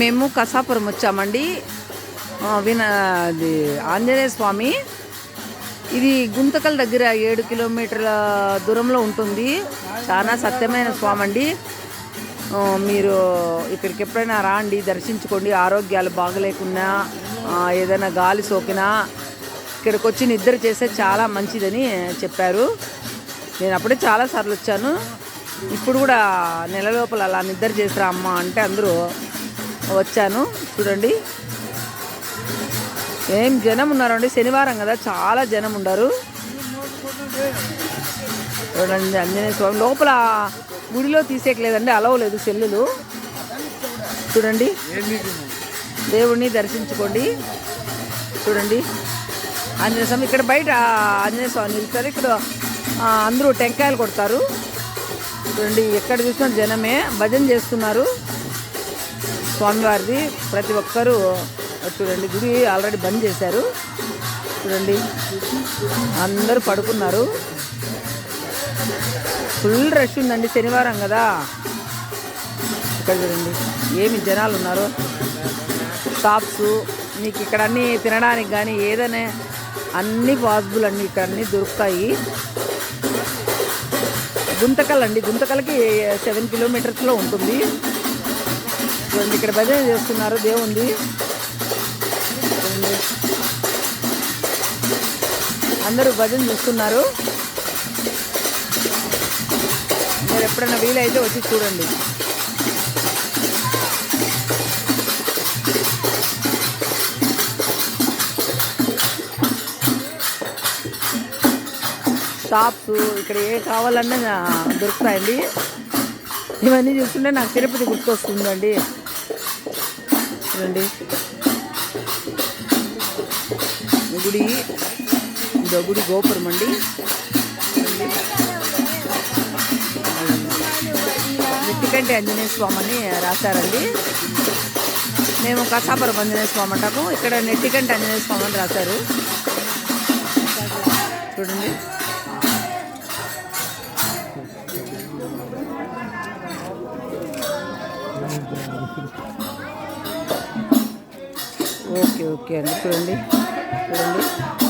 మేము కసాపురం వచ్చామండి. విన అది ఆంజనేయ స్వామి. ఇది గుంతకల్ దగ్గర ఏడు కిలోమీటర్ల దూరంలో ఉంటుంది. చాలా సత్యమైన స్వామి అండి మీరు ఇక్కడికి ఎప్పుడైనా రాండి దర్శించుకోండి. ఆరోగ్యాలు బాగలేకున్నా ఏదైనా గాలి సోకినా ఇక్కడికి వచ్చి నిద్ర చేస్తే చాలా మంచిదని చెప్పారు. నేను అప్పుడే చాలాసార్లు వచ్చాను. ఇప్పుడు కూడా నెల లోపల అలా నిద్ర చేసిరా అమ్మ అంటే అందరూ వచ్చాను. చూడండి. ఏం జనం ఉన్నారండి? శనివారం కదా చాలా జనం ఉన్నారు చూడండి ఆంజనేయ స్వామి. లోపల గుడిలో తీసేయట్లేదండి అలవలేదు సెల్లులు. చూడండి. దేవుణ్ణి దర్శించుకోండి. చూడండి. ఆంజనేయ స్వామి ఇక్కడ బయట ఆంజనేయ స్వామి నిలుస్తారు. ఇక్కడ అందరూ టెంకాయలు కొడతారు. చూడండి ఎక్కడ చూసినా జనమే భజన చేస్తున్నారు. స్వామివారిది ప్రతి ఒక్కరూ చూడండి గుడి ఆల్రెడీ బంద్ చేశారు. చూడండి అందరూ పడుకున్నారు. ఫుల్ రష్ ఉందండి శనివారం కదా. ఇక్కడ చూడండి ఏమి జనాలు ఉన్నారు. షాప్స్ మీకు ఇక్కడ అన్నీ తినడానికి కానీ ఏదైనా అన్నీ పాసిబుల్ అండి ఇక్కడ అన్నీ దొరుకుతాయి. గుంతకల్ అండి గుంతకల్కి సెవెన్ కిలోమీటర్స్లో ఉంటుంది. చూడండి ఇక్కడ భజన చేస్తున్నారు దేవుంది. అందరూ భజన చూస్తున్నారు. మీరు ఎప్పుడైనా వీలైతే వచ్చి చూడండి. షాప్స్ ఇక్కడ ఏ కావాలన్నా దొరుకుతాయండి. ఇవన్నీ చూస్తుంటే నాకు తిరుపతి గుర్తొస్తుందండి. చూడండి. గుడి ఇదో గుడి గోపురం అండి. ఎందుకంటే ఆంజనేయ స్వామి అని రాశారండి. మేము కసాపురం ఆంజనేయ స్వామి అంటాము. ఇక్కడ నెట్టికంటే ఆంజనేయ స్వామి అని రాశారు. చూడండి. ఓకే ఓకే అండి. చూడండి. చూడండి.